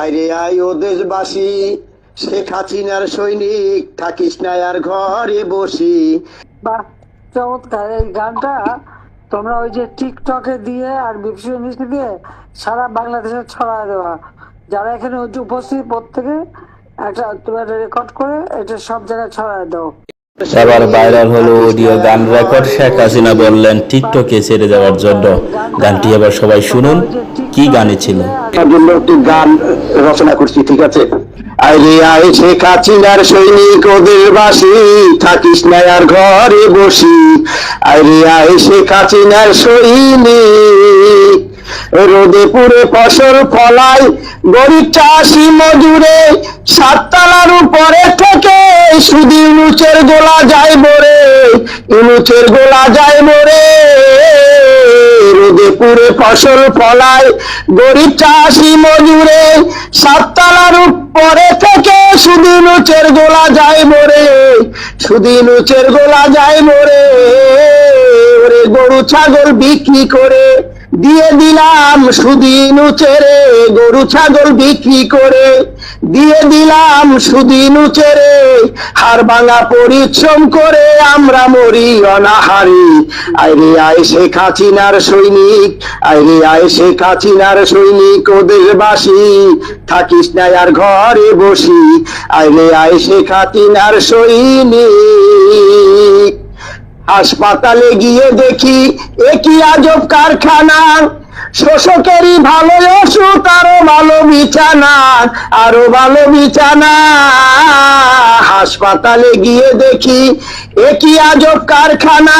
আরে I O দেশবাসী, শেখ হাসিনার সৈনিক, থাকিস না আর ঘরে বসি। বাহ, চমৎকার। এই গানটা তোমরা ওই যে টিকটকে দিয়ে আর বিপসি দিয়ে সারা বাংলাদেশে ছড়ায় দেওয়া। যারা এখানে উপ- উপস্থিত, প্রত্যেকে একটা তোমার রেকর্ড করে এটা সব জায়গায় ছড়ায় দাও। এবার ভাইরাল হলো অডিও গান রেকর্ড শেখ হাসিনা বললেন টিকটকে ছেড়ে দেওয়ার জন্য। গানটি এবার সবাই শুনুন, কি গানে ছিল? গান রচনা করছি, ঠিক আছে? আরে আয় শেখ হাসিনার সৈনিক, ওদের বাসি। থাকিস না আর ঘরে বসি। আরে আয় শেখ হাসিনার সৈনিক। রোদে পুরে ফসল ফলাই, গরিব চাষি মজুরে, সাততলার উপরে থেকে শুধু ইনুচের গোলা যায় মরে, ইনুচের গোলা যায় মরে। রোদে পুরে ফসল ফলায় গরিব চাষি মজুরে, সাততলার উপরে থেকে শুধু নুচের গোলা যায় মরে, শুধু নুচের গোলা যায় মরে। গরু ছাগল বিক্রি করে, দিয়ে দিলাম সুদিন উচেরে। গরু ছাগল বিক্রি করে, দিয়ে দিলাম সুদিন উচেরে। হার ভাঙা পরিশ্রম করে আমরা মরি অনাহারি। আইরে আয় শেখ হাসিনার সৈনিক, আইরে আয় শেখ হাসিনার সৈনিক ও দেশবাসী থাকিস না আর ঘরে বসি। আইরে আয় শেখ হাসিনার সৈনিক। হাসপাতালে গিয়ে দেখি একই আজব কারখানা শোষকেরই ভালো ওষুধ আরও ভালো বিছানা আরও ভালো বিছানা। হাসপাতালে গিয়ে দেখি, একই আজব কারখানা।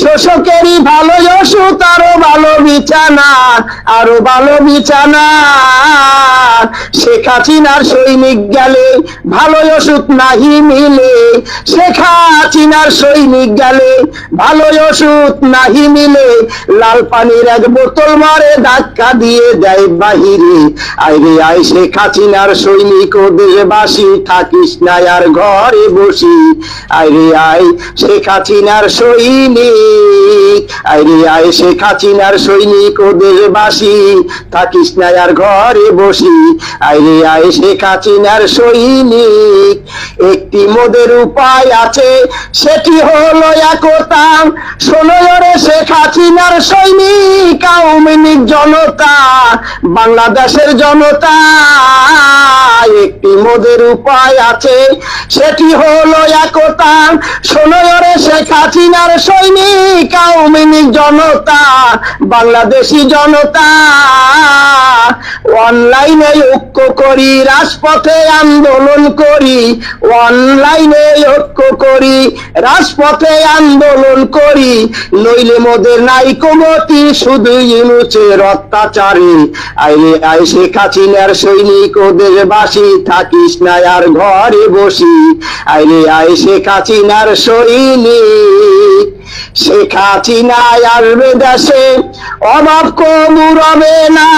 শোষকেরই ভালো ওষুধ আরও ভালো বিছানা আরও ভালো বিছানা। শেখ হাসিনার সৈনিক গেলে ভালো ওষুধ নাহি মিলে। শেখ সৈনিক গেলে ভালো ওষুধ নাহি মিলে। লাল পানির এক বোতল মারে ধাক্কা দিয়ে দেয় বাহিরে। আইরে আই শেখ হাসিনার সৈনিক ও দেশবাসী থাকিস না আর ঘরে বসি। আইরে আই শেখ হাসিনার সৈনিক, আইরে আই শেখ হাসিনার সৈনিক ও দেশবাসী থাকিস না আর ঘরে বসি। আইরে আই শেখ হাসিনার সৈনিক, একটি মোদের উপায় আছে সেটি হলো একতা? শোনো রে শেখ হাসিনার সৈনিক, আওয়ামী লীগ জনতা, বাংলাদেশের জনতা, একটি মোদের উপায় আছে, সেটি হলো একতা। শোনো রে শেখ হাসিনার সৈনিক, আওয়ামী জনতা, বাংলাদেশি জনতা। অনলাইনে ঐক্য করি, রাজপথে আন্দোলন করি, অনলাইনে ঐক্য করি, রাজপথে আন্দোলন করি। নইলে মোদের নাই কমতি, শুধু ইনুচের অত্যাচারে আইরে আই শেখ হাসিনার সৈনিক ওদের বাসি থাকিস না আর ঘরে বসি। আইরে আই সৈনিক আসবে দেশে। অভাব কমু রবে না,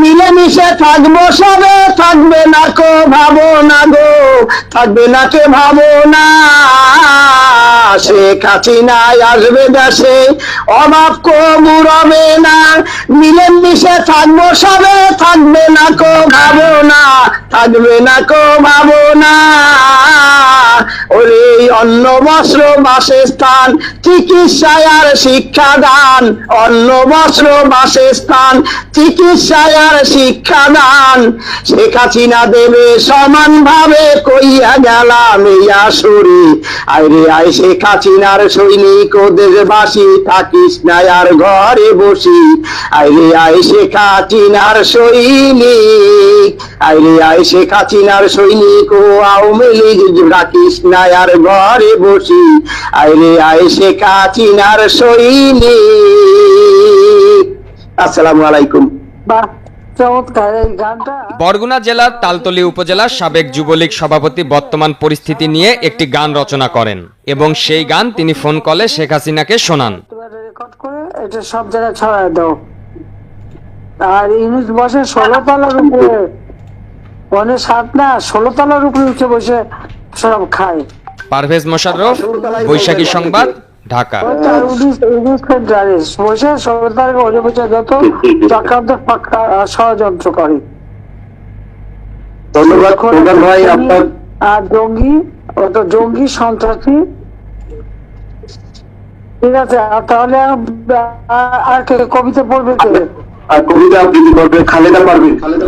মিলেমিশে থাকব সবে, থাকবে না কো ভাবো না গো। থাকবে না কে ভাবো না শেখ নাই আসবে দেশে। অভাব কমু হবে না। মিলেমিশে থাকব সবে। থাকবে না কো ভাবো না থাকবে না কো ভাবো ওরে অন্ন বস্ত্র বাসস্থান চিকিৎসায় আর শিক্ষাদান। অন্ন বস্ত্র বাসস্থান চিকিৎসায় আর শিক্ষাদান। শেখ হাসিনা দেবে সমান ভাবে কইয়া গেলাম এই আসরে। আইরে আই শেখ হাসিনার সৈনিক ও দেশবাসী, থাকিস না আর ঘরে বসি। আইরে আই শেখ হাসিনার সৈনিক, আইরে আই শেখ হাসিনার সৈনিক ও আওয়ামী লীগ রাখিস না আর ঘরে বসি। আইরে আই শেখ হাসিনার সৈনিক আসসালামু আলাইকুম। বাহ বরগুনা জেলার তালতলী উপজেলার সাবেক যুবলীগ সভাপতি বর্তমান পরিস্থিতি নিয়ে একটি গান রচনা করেন এবং সেই গান তিনি ফোন কলে শেখ হাসিনাকে শোনান। রেকর্ড করে এটা সব জায়গায় ছড়ায় দাও। আর ইউনুস বসে ষোলো তলার উপরে। মানে সাত না ষোলো তলার উপরে উঠে বসে সব খায়। পারভেজ মোশাররফ বৈশাখী সংবাদ ঢাকা। ধন্যবাদ ভাই আপনার আর জঙ্গি ও জঙ্গি সন্ত্রাসী। ঠিক আছে আর তাহলে আর- কে কবিতা পড়বে কে? আর কবিতা আবৃত্তি করবে খালেদা পারবেন খালেদা